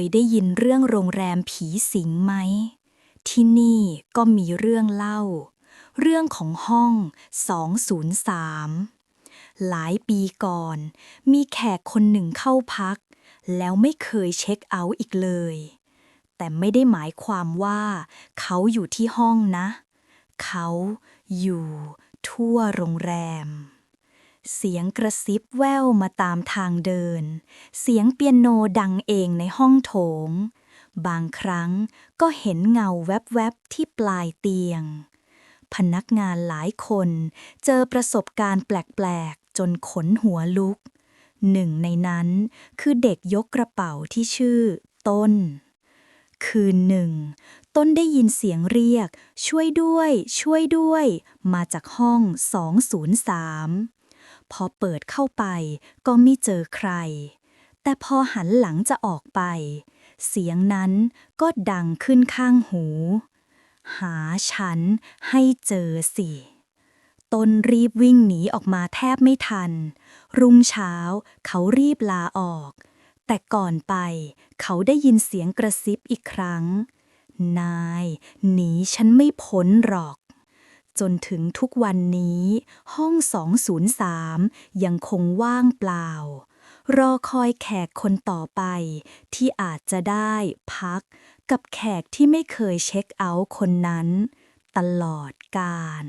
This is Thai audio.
ยได้ยินเรื่องโรงแรมผีสิงไหม ที่นี่ก็มีเรื่องเล่า เรื่องของห้อง 203 หลายปีก่อน มีแขกคนหนึ่งเข้าพัก แล้วไม่เคยเช็คเอาท์อีกเลย แต่ไม่ได้หมายความว่า เขาอยู่ที่ห้องนะ เขาอยู่ทั่วโรงแรม เสียงกระซิบแว่วมาตามทางเดิน เสียงเปียโนดังเองในห้องโถง บางครั้งก็เห็นเงาแวบๆที่ปลายเตียง พนักงานหลายคนเจอประสบการณ์แปลกๆ จนขนหัวลุก หนึ่งในนั้นคือเด็กยกกระเป๋าที่ชื่อ ต้น คืนหนึ่ง ต้นได้ยินเสียงเรียก ช่วยด้วย ช่วยด้วย มาจากห้อง 203 พอเปิดเข้าไปก็ไม่เจอใคร แต่พอหันหลังจะออกไป เสียงนั้นก็ดังขึ้นข้างหู หาฉันให้เจอสิตนรีบวิ่งหนีออกมาแทบไม่ทัน รุ่งเช้าเขารีบลาออก แต่ก่อนไปเขาได้ยินเสียงกระซิบอีกครั้ง นาย หนีฉันไม่พ้นหรอก จนถึงทุกวันนี้ ห้อง 203 ยังคงว่างเปล่า รอคอยแขกคนต่อไป ที่อาจจะได้พักกับแขกที่ไม่เคยเช็คเอาท์คนนั้น ตลอดกาล